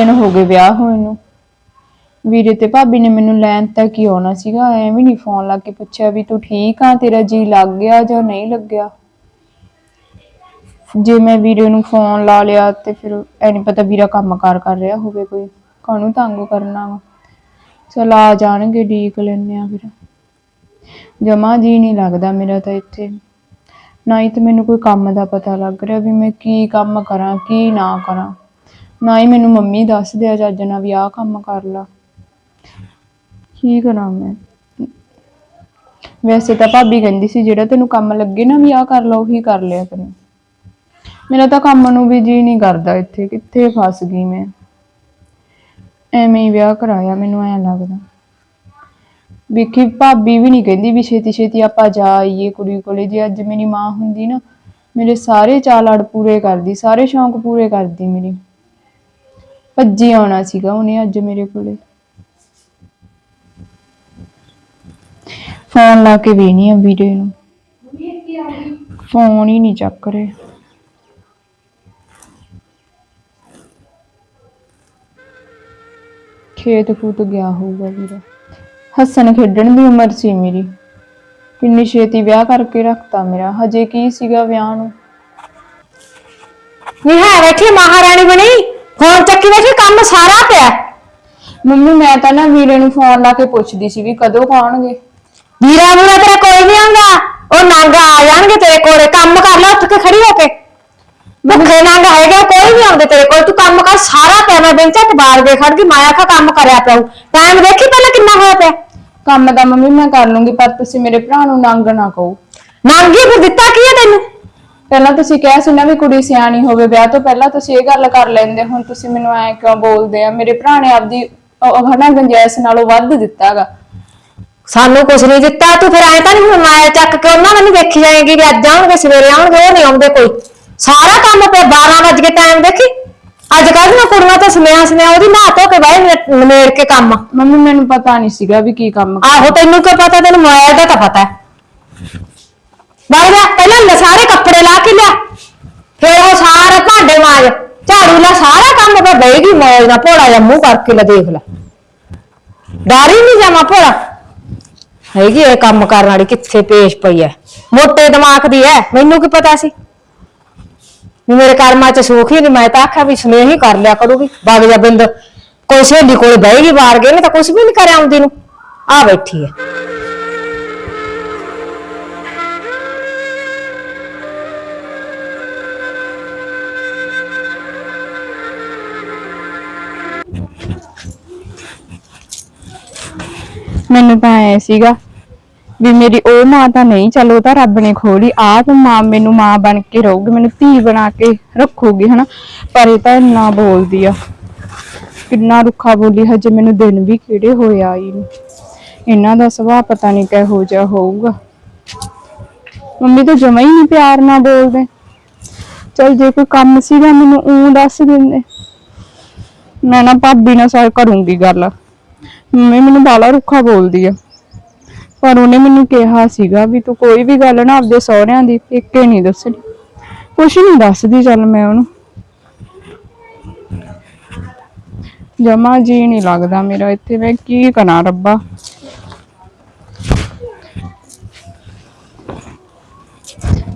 ਦਿਨ ਹੋ ਗਏ ਵਿਆਹ ਹੋਏ ਨੂੰ। ਵੀਰੇ ਤੇ ਭਾਬੀ ਨੇ ਮੈਨੂੰ ਲੈਣ ਤੱਕ ਹੀ ਆਉਣਾ ਸੀਗਾ ਐਵੇਂ ਨਹੀਂ ਫੋਨ ਲਾ ਕੇ ਪੁੱਛਿਆ ਵੀ ਤੂੰ ਠੀਕ ਆ, ਤੇਰਾ ਜੀ ਲੱਗ ਗਿਆ ਜਾਂ ਨਹੀਂ ਲੱਗਿਆ? ਜੇ ਮੈਂ ਵੀਰੇ ਨੂੰ ਫੋਨ ਲਾ ਲਿਆ ਤੇ ਫਿਰ ਐ ਨਹੀਂ ਪਤਾ ਵੀਰਾ ਕੰਮ ਕਾਰ ਕਰ ਰਿਹਾ ਹੋਵੇ ਕੋਈ, ਕਾਹਨੂੰ ਤੰਗ ਕਰਨਾ ਵਾ? ਚਲ ਆ ਜਾਣਗੇ ਡੀਕ ਲੈਣੇ ਆ ਫਿਰ। ਜਮਾ ਜੀ ਨਹੀਂ ਲੱਗਦਾ ਮੇਰਾ ਤਾਂ ਇੱਥੇ। ਨਾ ਹੀ ਤੇ ਮੈਨੂੰ ਕੋਈ ਕੰਮ ਦਾ ਪਤਾ ਲੱਗ ਰਿਹਾ ਵੀ ਮੈਂ ਕੀ ਕੰਮ ਕਰਾਂ, ਕੀ ਨਾ ਕਰਾਂ। ਨਾ ਹੀ ਮੈਨੂੰ ਮੰਮੀ ਦੱਸਦੇ ਆ ਚੱਜ ਨਾਲ ਵੀ ਆਹ ਕੰਮ ਕਰ ਲਾ। ਕੀ ਕਰਾਂ ਮੈਂ? ਵੈਸੇ ਤਾਂ ਭਾਬੀ ਕਹਿੰਦੀ ਸੀ, ਜਿਹੜਾ ਤੈਨੂੰ ਕੰਮ ਲੱਗੇ ਨਾ ਵੀ ਆਹ ਕਰ ਲਾ, ਉਹੀ ਕਰ ਲਿਆ ਕਰੀ ਮੇਰਾ ਤਾਂ ਕੰਮ ਨੂੰ ਵੀ ਜੀ ਨਹੀਂ ਕਰਦਾ ਇੱਥੇ, ਕਿੱਥੇ ਫਸ ਗਈ ਮੈਂ। ਐਵੇਂ ਹੀ ਵਿਆਹ ਕਰਾਇਆ ਮੈਨੂੰ, ਐਂ ਲੱਗਦਾ। ਵਿਕੀ ਭਾਬੀ ਵੀ ਨਹੀਂ ਕਹਿੰਦੀ ਵੀ ਛੇਤੀ ਛੇਤੀ ਆਪਾਂ ਜਾ ਆਈਏ ਕੁੜੀ ਕੋਲੇ, ਜੇ ਅੱਜ ਮੇਰੀ ਮਾਂ ਹੁੰਦੀ ਨਾ, ਮੇਰੇ ਸਾਰੇ ਚਾਲ ਅੜ ਪੂਰੇ ਕਰਦੀ, ਸਾਰੇ ਸ਼ੌਂਕ ਪੂਰੇ ਕਰਦੀ ਮੇਰੀ। ਭੱਜੀ ਆਉਣਾ ਸੀਗਾ ਉਹਨੇ ਅੱਜ ਮੇਰੇ ਕੋਲੇ। ਫੋਨ ਲਾ ਕੇ ਵੀ ਨਹੀਂ ਆ ਵੀਰੇ ਨੂੰ। ਫੋਨ ਹੀ ਨਹੀਂ ਚੱਕ ਰਹੇ। ਖੇਤ ਖੂਤ ਗਿਆ ਹੋਊਗਾ ਵੀਰਾ। ਹੱਸਣ ਖੇਡਣ ਦੀ ਉਮਰ ਸੀ ਮੇਰੀ। ਕਿੰਨੀ ਛੇਤੀ ਵਿਆਹ ਕਰਕੇ ਰੱਖਤਾ ਮੇਰਾ। ਹਜੇ ਕੀ ਸੀਗਾ ਵਿਆਹ ਨੂੰ? ਨੀ ਹੈ ਮਹਾਰਾਣੀ ਬਣੀ। ਫੋਨ ਚੱਕੀ ਬੈਠੀ ਕੰਮ ਸਾਰਾ ਪਿਆ। ਮੰਮੀ ਮੈਂ ਤਾਂ ਨਾ ਵੀਰੇ ਨੂੰ ਫੋਨ ਲਾ ਕੇ ਪੁੱਛਦੀ ਸੀ ਵੀ ਕਦੋਂ ਆਉਣਗੇ ਵੀਰਾ ਵੀਰਾ ਤੇਰਾ ਕੋਈ ਨਹੀਂ ਆਉਂਦਾ। ਉਹ ਨੰਗ ਆ ਜਾਣਗੇ ਤੇਰੇ ਕੋਲੇ। ਕੰਮ ਕਰ ਲੈ ਉੱਠ ਕੇ ਖੜੀ ਹੋ ਕੇ। ਭੁੱਖੇ ਨੰਗ ਹੈਗੇ ਕੋਈ ਨਹੀਂ ਆਉਂਦੇ ਤੇਰੇ ਕੋਲ। ਤੂੰ ਕੰਮ ਕਰ ਸਾਰਾ ਪਿਆ। ਮੈਂ ਬੈਂਚਾ ਤੇ ਬਾਹਰ ਦੇ ਖੜ ਗਈ ਮਾਇਆ ਖਾ ਕੰਮ ਕਰਿਆ ਪਿਆ ਟਾਈਮ ਦੇਖੀ ਪਹਿਲਾਂ ਕਿੰਨਾ ਹੋਇਆ ਪਿਆ? ਕੰਮ ਦਾ ਮੰਮੀ ਮੈਂ ਕਰ ਲੂੰਗੀ ਪਰ ਤੁਸੀਂ ਮੇਰੇ ਭਰਾ ਨੂੰ ਨੰਗ ਨਾ ਕਹੋ। ਨੰਗੀ ਫਿਰ ਦਿੱਤਾ ਕੀ ਹੈ ਤੈਨੂੰ? ਪਹਿਲਾਂ ਤੁਸੀਂ ਕਿਹਾ ਸੀ ਨਾ ਵੀ ਕੁੜੀ ਸਿਆਣੀ ਹੋਵੇ ਵਿਆਹ ਤੋਂ ਪਹਿਲਾਂ ਤੁਸੀਂ ਇਹ ਗੱਲ ਕਰ ਲੈਂਦੇ ਹੁਣ ਤੁਸੀਂ ਮੈਨੂੰ ਐ ਕਿਉਂ ਬੋਲਦੇ ਆ? ਮੇਰੇ ਭਰਾ ਨੇ ਆਪਦੀ ਉਹ ਹਨਾ ਨਾਲੋਂ ਵੱਧ ਦਿੱਤਾਗਾ। ਸਾਨੂੰ ਕੁਝ ਨਹੀਂ ਦਿੱਤਾ ਤੂੰ ਫਿਰ ਐ ਤਾਂ ਨਹੀਂ ਹੁਣ ਮਾਇਆ ਚੱਕ ਕੇ ਉਹਨਾਂ ਨੂੰ ਨੀ ਦੇਖੀ ਜਾਏਗੀ ਵੀ ਅੱਜ ਆਉਣਗੇ ਸਵੇਰੇ ਆਉਣਗੇ ਉਹ ਨਹੀਂ ਆਉਂਦੇ ਕੋਈ। ਸਾਰਾ ਕੰਮ ਪਿਆ 12 ਵਜ ਕੇ ਟਾਈਮ ਦੇਖੀ। ਅੱਜ ਕੱਲ੍ਹ ਦੀਆਂ ਕੁੜੀਆਂ ਤਾਂ ਸਮਿਆ ਸਮਿਆ ਉਹਦੀ ਨਹਾ ਧੋ ਕੇ ਬਾਹਰ ਨਮੇੜ ਕੇ ਕੰਮ। ਮੰਮੀ ਮੈਨੂੰ ਪਤਾ ਨਹੀਂ ਸੀਗਾ ਵੀ ਕੀ ਕੰਮ ਆਹੋ ਤੈਨੂੰ ਕੀ ਪਤਾ? ਤੈਨੂੰ ਮੋਬਾਈਲ ਦਾ ਤਾਂ ਪਤਾ ਹੈ। ਬਾਹਰ ਜਾ ਪਹਿਲਾਂ ਲੈ ਸਾਰੇ ਕੱਪੜੇ ਲਾ ਕੇ ਲਿਆ। ਫਿਰ ਉਹ ਸਾਰੇ ਭਾਂਡੇ ਮਾਜ। ਝਾੜੂ ਲਾ, ਸਾਰਾ ਕੰਮ ਤੇ ਬੈਗੀ ਮੋਬਾਈਲ ਨਾਲ। ਭੋਲਾ ਜਿਹਾ ਮੂੰਹ ਕਰਕੇ ਲੈ ਦੇਖ ਲੈ। ਡਰ ਹੀ ਨਹੀਂ ਜਾਵਾਂ ਭੋਲਾ। ਹੈਗੀ ਇਹ ਕੰਮ ਕਰਨ ਵਾਲੀ ਕਿੱਥੇ ਪੇਸ਼ ਪਈ ਐ। ਮੋਟੇ ਦਿਮਾਗ ਦੀ ਐ, ਮੈਨੂੰ ਕੀ ਪਤਾ ਸੀ? ਵੀ ਮੇਰੇ ਕਰਮਾਂ ਚ ਸੁਖ ਹੀ ਨਹੀਂ, ਮੈਂ ਤਾਂ ਆਖਿਆ ਵੀ ਸਨੇਹ ਹੀ ਕਰ ਲਿਆ ਕਰੂਗੀ। ਬਾਗ ਜਾ ਬਿੰਦ, ਕੋਈ ਸਹੇਲੀ ਕੋਲ ਬਹਿ ਗਈ ਬਾਹਰ ਗਏ ਨੇ ਤਾਂ ਕੁਝ ਵੀ ਨਹੀਂ ਕਰਿਆ ਆਉਂਦੀ ਨੂੰ। ਆ ਬੈਠੀ ਐ। ਮੈਨੂੰ ਤਾਂ ਐ ਸੀਗਾ ਵੀ ਮੇਰੀ ਉਹ ਮਾਂ ਤਾਂ ਨਹੀਂ, ਚਲੋ ਉਹ ਤਾਂ ਰੱਬ ਨੇ ਖੋਲੀ ਆਪ ਮਾਂ ਮੈਨੂੰ ਮਾਂ ਬਣ ਕੇ ਰਹੂਗੀ, ਮੈਨੂੰ ਧੀ ਬਣਾ ਕੇ ਰੱਖੂਗੀ, ਹਨਾ? ਪਰ ਇਹ ਤਾਂ ਇੰਨਾ ਬੋਲਦੀ ਆ। ਕਿੰਨਾ ਰੁੱਖਾ ਬੋਲੀ, ਹਜੇ ਮੈਨੂੰ ਦਿਨ ਵੀ ਕਿਹੜੇ ਹੋਇਆ ਆਈ ਨੂੰ। ਇਹਨਾਂ ਦਾ ਸੁਭਾਅ ਪਤਾ ਨਹੀਂ ਕਿਹੋ ਜਿਹਾ ਹੋਊਗਾ। ਮੰਮੀ ਤਾਂ ਜਮਾ ਹੀ ਨਹੀਂ ਪਿਆਰ ਨਾਲ ਬੋਲਦੇ। ਚਲ ਜੇ ਕੋਈ ਕੰਮ ਸੀਗਾ, ਮੈਨੂੰ ਉਹ ਦੱਸ ਦਿੰਦੇ। ਮੈਂ ਨਾ ਭਾਬੀ ਨਾਲ ਸਾਰ ਕਰੂੰਗੀ ਗੱਲ। ਮੰਮੀ ਮੈਨੂੰ ਬਾਲਾ ਰੁੱਖਾ ਬੋਲਦੀ ਆ। ਪਰ ਉਹਨੇ ਮੈਨੂੰ ਕਿਹਾ ਸੀਗਾ ਵੀ ਤੂੰ ਕੋਈ ਵੀ ਗੱਲ ਨਾ ਆਪਦੇ ਸਹੁਰਿਆਂ ਦੀ ਇੱਕੇ ਨਹੀਂ ਦੱਸਣੀ। ਕੁਛ ਨਹੀਂ ਦੱਸਦੀ ਚੱਲ ਮੈਂ ਉਹਨੂੰ। ਜਮਾ ਜੀ ਨਹੀਂ ਲੱਗਦਾ ਮੇਰਾ ਇੱਥੇ ਮੈਂ ਕੀ ਕਰਾਂ ਰੱਬਾ।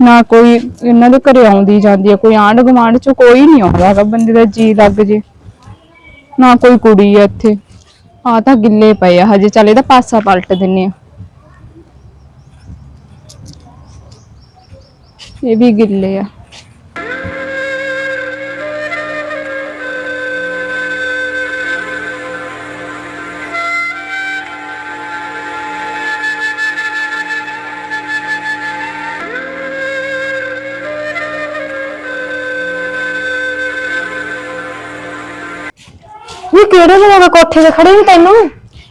ਨਾ ਕੋਈ ਇਹਨਾਂ ਦੇ ਘਰੇ ਆਉਂਦੀ ਜਾਂਦੀ ਆ, ਕੋਈ ਆਂਢ ਗੁਆਂਢ ਚ ਕੋਈ ਨਹੀਂ ਆਉਂਦਾ ਹੈਗਾ, ਬੰਦੇ ਦਾ ਜੀ ਲੱਗ ਜੇ। ਨਾ ਕੋਈ ਕੁੜੀ ਆ ਇੱਥੇ। ਆ ਤਾਂ ਗਿੱਲੇ ਪਏ ਆ ਹਜੇ। ਚੱਲ ਇਹਦਾ ਪਾਸਾ ਪਲਟ ਦਿੰਨੇ ਆ। ਇਹ ਵੀ ਗਿੱਲੇ ਆ। ਵੀ ਕਿਹੜੇ ਵੇਲੇ ਕੋਠੇ ਤੇ ਖੜੇ ਵੀ ਤੈਨੂੰ?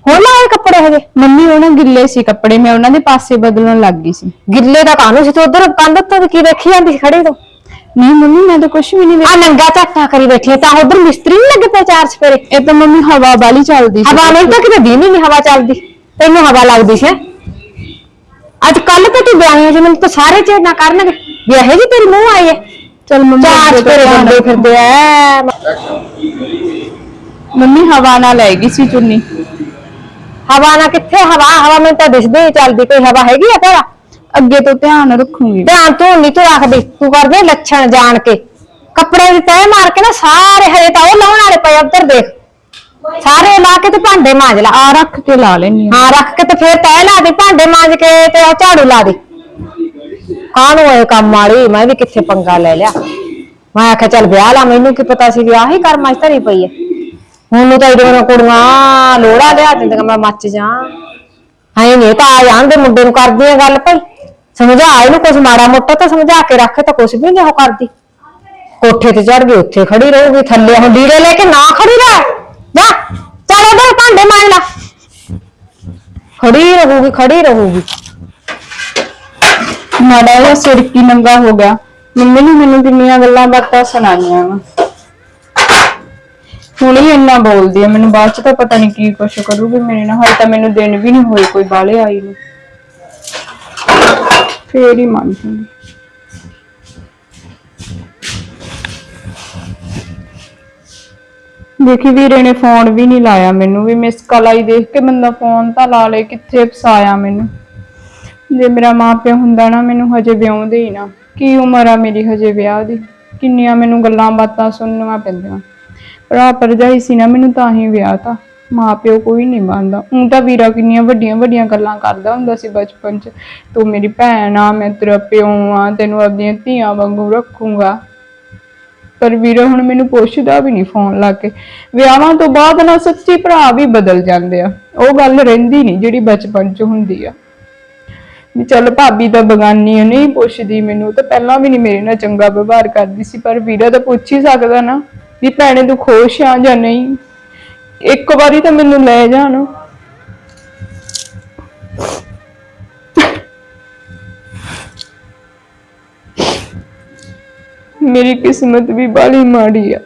ਹੁਣ ਲਾਏ ਕੱਪੜੇ ਹਜੇ ਮੰਮੀ ਉਹਨਾਂ ਗਿੱਲੇ ਸੀ ਕੱਪੜੇ ਮੈਂ ਉਹਨਾਂ ਦੇ ਪਾਸੇ ਬਦਲਣ ਲੱਗ ਗਈ ਸੀ। ਗਿੱਲੇ ਦਾ ਕਾਹਨੂੰ ਸੀ? ਤੂੰ ਉਧਰ ਕੰਧ ਤੋਂ ਕੀ ਵੇਖੀ ਜਾਂਦੀ ਸੀ ਖੜੀ ਤੋਂ? ਨਹੀਂ ਮੰਮੀ ਮੈਂ ਤਾਂ ਕੁਝ ਵੀ ਨਹੀਂ ਆ ਨੰਗਾ ਝੱਟਾ ਕਰੀ ਬੈਠੀ ਹੈ ਤਾਂ ਉਧਰ ਮਿਸਤਰੀ ਨਹੀਂ ਲੱਗੇ ਪਏ ਚਾਰ ਸਫੇਰੇ ਇਹ ਤਾਂ ਮੰਮੀ ਹਵਾ ਵਾਲੀ ਚੱਲਦੀ ਸੀ। ਹਵਾ ਨਹੀਂ ਤਾਂ ਕਿਤੇ ਦੀਨੀ ਨਹੀਂ ਹਵਾ ਚੱਲਦੀ। ਤੈਨੂੰ ਹਵਾ ਲੱਗਦੀ ਸੀ ਹੈਂ? ਅੱਜ ਕੱਲ ਤਾਂ ਤੂੰ ਵਿਆਹੀ ਜੇ ਮੈਨੂੰ ਤਾਂ ਸਾਰੇ ਚੇੜ ਨਾ ਕਰਨਗੇ। ਵਿਆਹੇ ਜੀ ਤੇਰੀ ਮੂੰਹ ਆਈ ਹੈ ਚਲ ਮੰਮੀ ਚਾਰ ਅੱਗੇ ਤੋਂ ਸਫੇਰੇ ਧਿਆਨ ਬੰਦੇ ਰੱਖੋ। ਫਿਰਦੇ ਐ ਮੰਮੀ ਹਵਾ ਨਾਲ ਲੈ ਗਈ ਸੀ ਚੁੰਨੀ। ਹਵਾ ਨਾ ਕਿੱਥੇ? ਹਵਾ ਹਵਾ ਮੈਨੂੰ ਤਾਂ ਦਿਸਦੀ ਨਹੀਂ ਚੱਲਦੀ। ਕੋਈ ਹਵਾ ਹੈਗੀ ਆ ਤੇਰਾ? ਅੱਗੇ ਤੋਂ ਧਿਆਨ ਰੱਖੂਗੀ। ਧਿਆਨ ਤੂੰ ਨਹੀਂ ਤੂੰ ਰੱਖਦੀ। ਤੂੰ ਕਰਦੀ ਆਂ ਲੱਛਣ ਜਾਣ ਕੇ। ਕੱਪੜੇ ਦੀ ਤੈਅ ਮਾਰ ਕੇ ਨਾ ਸਾਰੇ ਹਜੇ ਤਾਂ ਉਹ ਲਾਉਣ ਵਾਲੇ ਪਏ ਆ, ਉੱਧਰ ਦੇਖ। ਸਾਰੇ ਲਾ ਕੇ ਤੇ ਭਾਂਡੇ ਮਾਂਜ ਲਾ। ਆ ਰੱਖ ਕੇ ਲਾ ਲੈਣੀ ਹਾਂ। ਰੱਖ ਕੇ ਤੇ ਫੇਰ ਤੈਅ ਲਾ ਦੇ ਭਾਂਡੇ ਮਾਂਜ ਕੇ ਤੇ ਉਹ ਝਾੜੂ ਲਾ ਦੇ। ਕਾਹਨੂੰ ਇਹ ਕੰਮ ਵਾਲੀ? ਮੈਂ ਵੀ ਕਿੱਥੇ ਪੰਗਾ ਲੈ ਲਿਆ। ਮੈਂ ਆਖਿਆ ਚੱਲ ਵਿਆਹ ਲਾ ਮੈਨੂੰ ਕੀ ਪਤਾ ਸੀ ਵਿਆਹ ਹੀ ਕਰਮਾਂ 'ਚ ਧਰੀ ਪਈ ਹੈ ਹੁਣ ਨੂੰ ਤਾਂ ਇਹਦੀਆਂ ਕੁੜੀਆਂ ਲੋੜਾ ਲਿਆ ਦਿੰਦੀਆਂ, ਮੈਂ ਮੱਚ ਜਾ। ਹਾਂ ਨਹੀਂ ਤਾਂ ਆ ਜਾਣ ਮੁੰਡੇ ਨੂੰ ਕਰਦੀ ਆ ਗੱਲ ਭਾਈ। ਸਮਝਾ ਇਹਨੂੰ ਕੁਝ ਮਾੜਾ ਮੋਟਾ ਤਾਂ ਸਮਝਾ ਕੇ ਰੱਖ ਤਾਂ ਕੁਝ ਵੀ ਨਹੀਂ ਉਹ ਕਰਦੀ। ਕੋਠੇ ਤੇ ਚੜ ਗਈ, ਉੱਥੇ ਖੜੀ ਰਹੂਗੀ, ਥੱਲੇ ਹੁਣ ਲੀੜੇ ਲੈ ਕੇ ਨਾ ਖੜੀ ਰਹਿ। ਜਾ, ਚੱਲ ਉਧਰ ਭਾਂਡੇ ਮਾਂਜ ਲਾ। ਖੜੀ ਰਹੂਗੀ ਖੜੀ ਰਹੂਗੀ। ਮਾੜਾ ਜਿਹਾ ਸਿਰ ਕੀ ਨੰਗਾ ਹੋ ਗਿਆ। ਮੰਮੀ ਨੇ ਮੈਨੂੰ ਕਿੰਨੀਆਂ ਗੱਲਾਂ ਬਾਤਾਂ ਸੁਣਾਈਆਂ ਵਾ। ਹੁਣ ਹੀ ਇੰਨਾ ਬੋਲਦੀ ਆ, ਮੈਨੂੰ ਬਾਅਦ ਚ ਤਾਂ ਪਤਾ ਨਹੀਂ ਕੀ ਕੁਛ ਕਰੂਗੀ ਮੇਰੇ ਨਾਲ, ਹਾਲੇ ਤਾਂ ਮੈਨੂੰ ਦਿਨ ਵੀ ਨਹੀਂ ਹੋਏ ਕੋਈ ਬਾਲੇ ਆਈ ਨੂੰ। ਫੇਰ ਹੀ ਮੰਨ ਜੂਗੀ। ਦੇਖੀ ਵੀਰੇ ਨੇ ਫੋਨ ਵੀ ਨਹੀਂ ਲਾਇਆ ਮੈਨੂੰ, ਵੀ ਮਿਸ ਕਾਲ ਆਈ ਦੇਖ ਕੇ ਬੰਦਾ ਫੋਨ ਤਾਂ ਲਾ ਲੇ ਕਿੱਥੇ ਫਸਾਇਆ ਮੈਨੂੰ। ਜੇ ਮੇਰਾ ਮਾਪਿਓ ਹੁੰਦਾ ਨਾ, ਮੈਨੂੰ ਹਜੇ ਵਿਆਹੁੰਦੇ ਹੀ ਨਾ। ਕੀ ਉਮਰ ਆ ਮੇਰੀ ਹਜੇ ਵਿਆਹ ਦੀ? ਕਿੰਨੀਆਂ ਮੈਨੂੰ ਗੱਲਾਂ ਬਾਤਾਂ ਸੁਣਨੀਆਂ ਪੈਂਦੀਆਂ। ਭਰਾ ਭਰਜਾਈ ਸੀ ਨਾ, ਮੈਨੂੰ ਤਾਂ ਹੀ ਵਿਆਹ ਤਾਂ। ਮਾਪਿਓ ਕੋਈ ਨਹੀਂ ਮੰਨਦਾ ਹੁਣ ਤਾਂ ਵੀਰਾ ਕਿੰਨੀਆਂ ਵੱਡੀਆਂ ਵੱਡੀਆਂ ਗੱਲਾਂ ਕਰਦਾ ਹੁੰਦਾ ਸੀ ਬਚਪਨ 'ਚ। ਤੂੰ ਮੇਰੀ ਭੈਣ ਆ, ਮੈਂ ਤੇਰਾ ਪਿਓ ਆ, ਤੈਨੂੰ ਆਪਣੀਆਂ ਧੀਆਂ ਵਾਂਗੂ ਰੱਖੂੰਗਾ। ਪਰ ਵੀਰਾ ਹੁਣ ਮੈਨੂੰ ਪੁੱਛਦਾ ਵੀ ਨਹੀਂ ਫੋਨ ਲਾ ਕੇ। ਵਿਆਹਾਂ ਤੋਂ ਬਾਅਦ ਨਾ ਸੱਚੀ ਭਰਾ ਵੀ ਬਦਲ ਜਾਂਦੇ ਆ। ਉਹ ਗੱਲ ਰਹਿੰਦੀ ਨਹੀਂ ਜਿਹੜੀ ਬਚਪਨ 'ਚ ਹੁੰਦੀ ਆ। ਵੀ ਚੱਲ ਭਾਬੀ ਤਾਂ ਬਗਾਨੀ ਆ, ਨਹੀਂ ਪੁੱਛਦੀ ਮੈਨੂੰ। ਤਾਂ ਪਹਿਲਾਂ ਵੀ ਨਹੀਂ ਮੇਰੇ ਨਾਲ ਚੰਗਾ ਵਿਵਹਾਰ ਕਰਦੀ ਸੀ, ਪਰ ਵੀਰਾ ਤਾਂ ਪੁੱਛ ਹੀ ਸਕਦਾ ਨਾ। ਵੀ ਭੈਣੇ ਤੂੰ ਖੁਸ਼ ਆ ਜਾਂ ਨਹੀਂ? ਇੱਕ ਵਾਰੀ ਤਾਂ ਮੈਨੂੰ ਲੈ ਜਾਣ ਮੇਰੀ ਕਿਸਮਤ ਵੀ ਬਾਲੀ ਮਾੜੀ ਆ।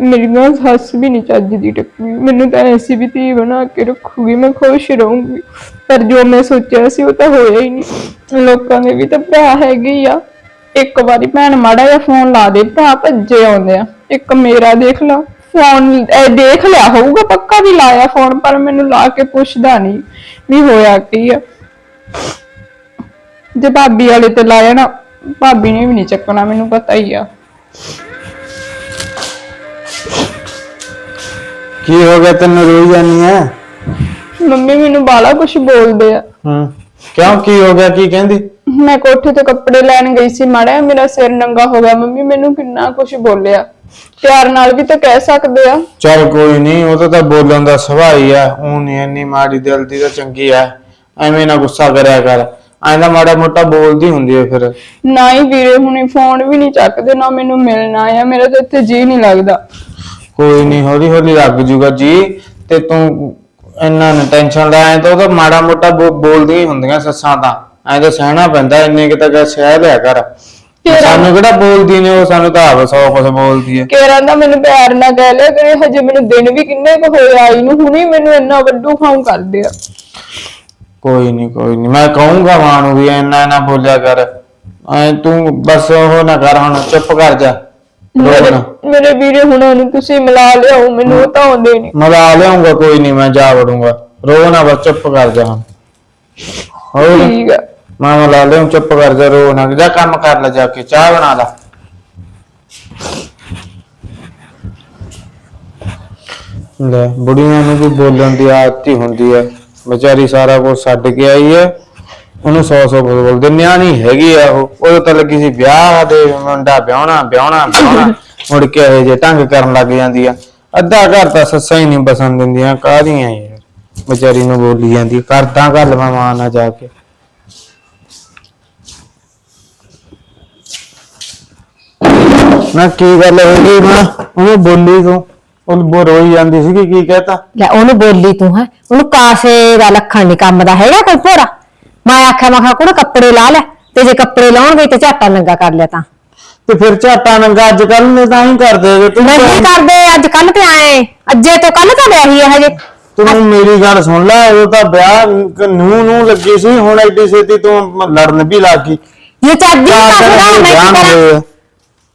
ਮੇਰੀ ਨਾਲ ਸੱਸ ਵੀ ਨਹੀਂ ਚੱਜ ਦੀ ਟੱਕਰੀ ਮੈਨੂੰ ਤਾਂ ਐਸੀ ਵੀ ਧੀ ਬਣਾ ਕੇ ਰੱਖੂਗੀ, ਮੈਂ ਖੁਸ਼ ਰਹੂੰਗੀ। ਪਰ ਜੋ ਮੈਂ ਸੋਚਿਆ ਸੀ ਉਹ ਤਾਂ ਹੋਇਆ ਹੀ ਨਹੀਂ। ਲੋਕਾਂ ਦੇ ਵੀ ਤਾਂ ਭਰਾ ਹੈਗੇ ਹੀ ਆ। ਇੱਕ ਵਾਰੀ ਭੈਣ ਮਾੜਾ ਜਿਹਾ ਫੋਨ ਲਾ ਦੇ, ਭਰਾ ਭੱਜੇ ਆਉਂਦੇ ਆ। ਇੱਕ ਮੇਰਾ ਦੇਖ ਲਾ ਫੋਨ ਇਹ ਦੇਖ ਲਿਆ ਹੋਊਗਾ ਪੱਕਾ ਵੀ ਲਾਇਆ ਫੋਨ ਪਰ ਮੈਨੂੰ ਲਾ ਕੇ ਪੁੱਛਦਾ ਨਹੀਂ ਵੀ ਹੋਇਆ ਕੀ ਆ। ਜੇ ਭਾਬੀ ਵਾਲੇ ਤੇ ਲਾਇਆ ਨਾ ਭਾਬੀ ਨੇ ਵੀ ਨਹੀਂ ਚੱਕਣਾ ਮੈਨੂੰ ਪਤਾ ਹੀ ਆ। ਕੀ ਹੋ ਗਿਆ ਤੈਨੂੰ ਰੋਈ ਜਾਨੀ ਐ? ਮੰਮੀ ਮੈਨੂੰ ਬਾਲਾ ਕੁਝ ਬੋਲਦੇ ਆ। ਹੂੰ ਕਿਉਂ ਕੀ ਹੋ ਗਿਆ ਕੀ ਕਹਿੰਦੀ? ਮੈਂ ਕੋਠੇ ਤੇ ਕੱਪੜੇ ਲੈਣ ਗਈ ਸੀ ਮਾੜਾ ਜਿਹਾ ਮੇਰਾ ਸਿਰ ਨੰਗਾ ਹੋ ਗਿਆ ਮੰਮੀ ਮੈਨੂੰ ਕਿੰਨਾ ਕੁਝ ਬੋਲਿਆ। ਪਿਆਰ ਨਾਲ ਵੀ ਤਾਂ ਕਹਿ ਸਕਦੇ ਆ। ਚੱਲ ਕੋਈ ਨਹੀਂ ਉਹ ਤਾਂ ਤਾਂ ਬੋਲਣ ਦਾ ਸੁਭਾਅ ਹੀ ਆ। ਉਹ ਨਹੀਂ ਇੰਨੀ ਮਾੜੀ ਦਿਲ ਦੀ ਤਾਂ ਚੰਗੀ ਆ। ਐਵੇਂ ਨਾ ਗੁੱਸਾ ਕਰਿਆ ਕਰ। ਐਂ ਤਾਂ ਮਾੜਾ ਮੋਟਾ ਬੋਲਦੀ ਹੁੰਦੀ ਐ ਫਿਰ। ਨਾ ਹੀ ਵੀਰੇ ਹੁਣੇ ਫੋਨ ਵੀ ਨਹੀਂ ਚੱਕਦੇ ਨਾ ਮੈਨੂੰ ਮਿਲਣਾ ਆ। ਮੇਰਾ ਤਾਂ ਇੱਥੇ ਜੀ ਨਹੀਂ ਲੱਗਦਾ। ਕੋਈ ਨਹੀਂ ਹੌਲੀ ਹੌਲੀ ਲੱਗ ਜੂਗਾ ਜੀ। ਤੇ ਤੂੰ ਇੰਨਾ ਨਾ ਟੈਨਸ਼ਨ ਲੈ। ਐਂ ਤਾਂ ਉਹ ਤਾਂ ਮਾੜਾ ਮੋਟਾ ਬੋ- ਬੋਲਦੀਆਂ ਹੀ ਹੁੰਦੀਆਂ ਸੱਸਾਂ ਤਾਂ। ਐਂ ਤਾਂ ਸਹਿਣਾ ਪੈਂਦਾ ਇੰਨੇ ਕਿ ਤਾਂ ਸਹਿ ਲਿਆ ਕਰ। ਤੇਰਾ- ਸਾਨੂੰ ਕਿਹੜਾ ਬੋਲਦੀ ਨੇ ਉਹ? ਸਾਨੂੰ ਤਾਂ ਆਪ ਸੌ ਕੁਛ ਬੋਲਦੀ ਐ ਕੇਰਾਂ ਦਾ ਮੈਨੂੰ ਪਿਆਰ ਨਾਲ ਕਹਿ ਲਿਆ ਕਰੇ ਹਜੇ ਮੈਨੂੰ ਦਿਨ ਵੀ ਕਿੰਨੇ ਕੁ ਹੋਏ ਆਈ ਨੂੰ ਹੁਣੇ ਮੈਨੂੰ ਇੰਨਾ ਵੱਡੂ ਖਾਉ ਕਰਦੇ ਆ ਕੋਈ ਨਹੀਂ ਕੋਈ ਨਹੀਂ ਮੈਂ ਕਹੂੰਗਾ ਮਾਂ ਨੂੰ ਵੀ ਇੰਨਾ ਨਾ ਬੋਲਿਆ ਕਰ। ਐ ਤੂੰ ਬਸ ਉਹ ਨਾ ਕਰ ਹੁਣ ਚੁੱਪ ਕਰ ਜਾ। ਮੇਰੇ ਰੋਣਾ ਮੇਰੇ ਵੀਰੇ ਹੁਣਾਂ ਨੂੰ ਤੁਸੀਂ ਮਿਲਾ ਲਿਆਓ ਮੈਨੂੰ ਉਹ ਤਾਂ ਆਉਂਦੇ ਨਹੀਂ ਮਲਾ ਲਿਆਉਂਗਾ ਕੋਈ ਨਹੀਂ ਮੈਂ ਜਾ ਵੜੂੰਗਾ। ਰੋ ਨਾ ਬਸ ਚੁੱਪ ਕਰ ਜਾ ਹੁਣ। ਹੋਰ? ਠੀਕ ਆ। ਮਾਮਾ ਲਾ ਲਿਆਉਂ ਚੁੱਪ ਕਰ ਜਾ, ਰੋ ਨਾ। ਜਾ ਕੰਮ ਕਰ ਲੈ ਜਾ ਕੇ, ਚਾਹ ਬਣਾ ਲਾ। ਲੈ, ਬੁੜੀਆਂ ਨੂੰ ਵੀ ਬੋਲਣ ਦੀ ਆਦਤ ਹੀ ਹੁੰਦੀ ਹੈ। ਵਿਚਾਰੀ ਸਾਰਾ ਕੁਝ ਛੱਡ ਕੇ ਆਈ ਹੈ। ਉਹਨੂੰ ਸੌ ਸੌ ਬੋਲ ਬੋਲਦੇ ਨਿਆਣੀ ਹੈਗੀ ਆ ਉਹ। ਉਹ ਤਾਂ ਲੱਗੀ ਸੀ ਵਿਆਹ ਦੇ, ਮੁੰਡਾ ਵਿਆਹਣਾ ਵਿਆਹਣਾ ਵਿਆਹਣਾ। ਮੁੜ ਕੇ ਇਹ ਜੇ ਢੰਗ ਕਰਨ ਲੱਗ ਜਾਂਦੀ ਆ। ਅੱਧਾ ਘਰ ਤਾਂ ਸੱਸਾਂ ਹੀ ਨਹੀਂ ਬਸਣ ਦਿੰਦੀਆਂ, ਕਾਹਦੀਆਂ ਯਾਰ। ਵਿਚਾਰੀ ਨੂੰ ਬੋਲੀ ਜਾਂਦੀ ਕਰਦਾ ਗੱਲ ਮੈਂ ਮਾਂ ਨਾਲ ਜਾ ਕੇ। ਨਾ ਕੀ ਗੱਲ ਹੋ ਗਈ ਨਾ ਉਹਨੂੰ ਬੋਲੀ ਤੂੰ। ਉਹ ਬੋ ਰੋਈ ਜਾਂਦੀ ਸੀਗੀ ਕੀ ਕਹਤਾ? ਲੈ ਉਹਨੂੰ ਬੋਲੀ ਤੂੰ ਹੈ? ਉਹਨੂੰ ਕਾਸੇ ਦਾ ਲੱਖਣ ਨਹੀਂ ਕੰਮ ਦਾ ਹੈਗਾ ਕੋਈ ਭੋਰਾ? ਮੈਂ ਆਖਿਆ ਮੈਂ ਕਿਹਾ ਕੁੜੇ ਕੱਪੜੇ ਲਾ ਲੈ। ਤੇ ਜੇ ਕੱਪੜੇ ਲਾਉਣ ਗਈ ਤੇ ਝਾਟਾ ਨੰਗਾ ਕਰ ਲਿਆ ਤਾਂ। ਤੇ ਫਿਰ ਝਾਟਾ ਨੰਗਾ ਅੱਜ ਕੱਲ ਨੇ ਤਾਂ ਹੀ ਕਰਦੇ ਹੈਗੇ। ਤੂੰ ਨਹੀਂ ਕਰਦੇ ਅੱਜ ਕੱਲ ਤੇ ਆਏ। ਅੱਜੇ ਤੋਂ ਕੱਲ ਤਾਂ ਵਿਆਹੀ ਹੈ ਹਜੇ। ਤੂੰ ਮੇਰੀ ਗੱਲ ਸੁਣ ਲੈ ਉਹ ਤਾਂ ਵਿਆਹ ਨੂੰ ਨੂੰ ਲੱਗੀ ਸੀ ਹੁਣ ਐਡੀ ਛੇਤੀ ਤੂੰ ਲੜਨ ਵੀ ਲੱਗ ਗਈ। ਜੇ ਚੱਜ ਦੀ ਚਾਰ ਤਾਂ ਦਿਨ ਮੈਂ ਵਿਆਹ ਕੀ ਨੂੰ ਕਰਾਂ? ਹੋਏ ਆ।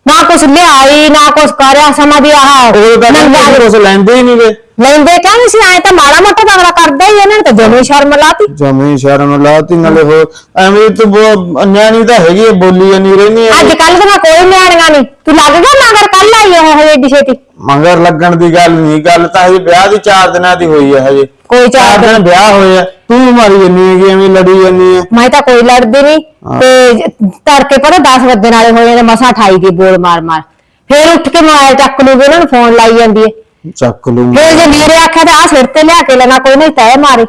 ਨਾ ਕੁਛ ਲਿਆਈ ਨਾ ਕੁਛ ਕਰਿਆ ਸਮਾਂ ਦੀ ਆਹ ਉਹ ਤਾਂ ਨੰਗਾ ਲੈਂਦੇ ਹੀ ਨਹੀਂ ਗੇ। ਲੈਂਦੇ ਕਿਉਂ ਨਹੀਂ ਸੀ? ਆਏ ਤਾਂ ਮਾੜਾ ਮੋਟਾ ਤਾਂ ਅਗਲਾ ਕਰਦਾ ਹੀ ਇਹਨਾਂ ਨੇ ਤਾਂ ਜਮੀ ਸ਼ਰਮ ਲਾਤੀ। ਜਮੀ ਸ਼ਰਮ ਲਾਤੀ ਨਾਲੇ ਹੋ ਐਵੇਂ ਤੂੰ ਬੋ- ਨਿਆਣੀ ਤਾਂ ਹੈਗੀ ਹੈ ਬੋਲੀ ਨਹੀਂ ਰਹਿਣੀ ਅੱਜ ਕੱਲ ਤਾਂ ਕੋਈ ਨਿਆਣੀਆਂ ਨਹੀਂ ਤੂੰ ਲੱਗ ਗਿਆ ਮਗਰ ਕੱਲ ਆਈ ਉਹ ਹਜੇ ਏਡੀ ਛੇਤੀ। ਮੰਗਰ ਲੱਗਣ ਦੀ ਗੱਲ ਨਹੀਂ ਗੱਲ ਤਾਂ ਹਜੇ ਵਿਆਹ ਦੀ 4 ਦਿਨਾਂ ਦੀ ਹੋਈ ਹੈ ਹਜੇ। ਕੋਈ ਚਾਰ ਚਾਰ ਦਿਨ ਵਿਆਹ ਹੋਏ ਆ। ਤੂੰ ਮਾਰੀ ਜੰਨੀ ਹੈਗੀ ਐਵੇਂ ਲੜੀ ਜੰਨੀ ਹੈ ਮੈਂ ਤਾਂ ਕੋਈ ਲੜਦੀ ਨਹੀਂ ਤੇ ਤੜਕੇ ਪਤਾ 10 ਵਜੇ ਵਾਲੇ ਹੋਏ ਨੇ ਮਸਾ ਠਾਈ ਦੀ ਬੋਲ ਮਾਰ ਮਾਰ। ਫੇਰ ਉੱਠ ਕੇ ਮੋਬਾਈਲ ਚੱਕ ਲੂਗੇ ਉਹਨਾਂ ਨੂੰ ਫੋਨ ਲਾਈ ਜਾਂਦੀ ਹੈ ਚੱਕ ਲੂ ਫੇਰ ਜੇ ਮੇਰੇ ਆਖਿਆ ਤਾਂ ਆ ਸਿਰ ਤੇ ਲਿਆ ਕੇ ਲੈਣਾ ਕੋਈ ਨਹੀਂ ਤੈ ਮਾਰੇ।